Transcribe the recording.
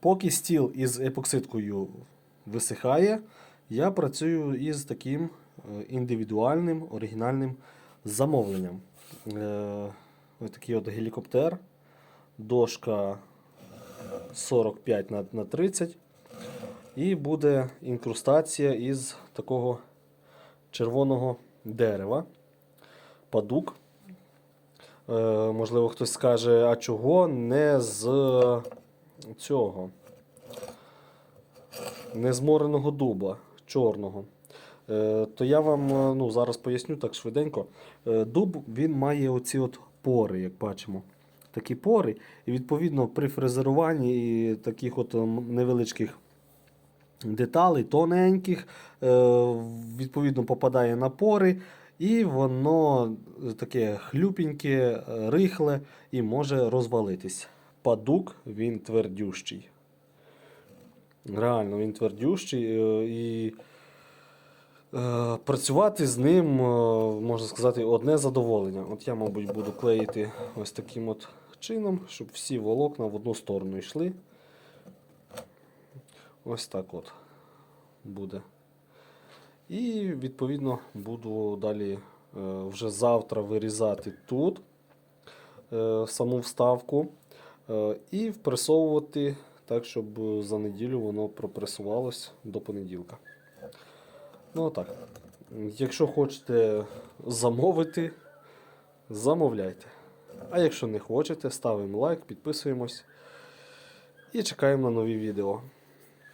Поки стіл із епоксидкою висихає, я працюю із таким е, індивідуальним оригінальним замовленням. Е, Ось такий от гелікоптер, дошка 45 на, на 30. І буде інкрустація із такого червоного дерева. Падук. Е, можливо, хтось скаже, а чого не з цього. Не з мореного дуба чорного. Е, то я вам е, ну, зараз поясню так швиденько. Е, дуб він має оці от пори, як бачимо. Такі пори. І відповідно при фрезеруванні і таких от ем, невеличких деталей, тоненьких, відповідно попадає на пори, і воно таке хлюпеньке, е, рихле і може розвалитись. Падук він твердющий. Реально, він твердющий. е, І е, працювати з ним, е, можна сказати, одне задоволення. От я, мабуть, буду клеїти ось таким от чином, щоб всі волокна в одну сторону йшли. Ось так от буде. І відповідно буду далі вже завтра вирізати тут саму вставку і впресовувати так, щоб за неділю воно пропресувалось до понеділка. Ну отак. Якщо хочете замовити, замовляйте. А якщо не хочете, ставимо лайк, підписуємось і чекаємо на нові відео.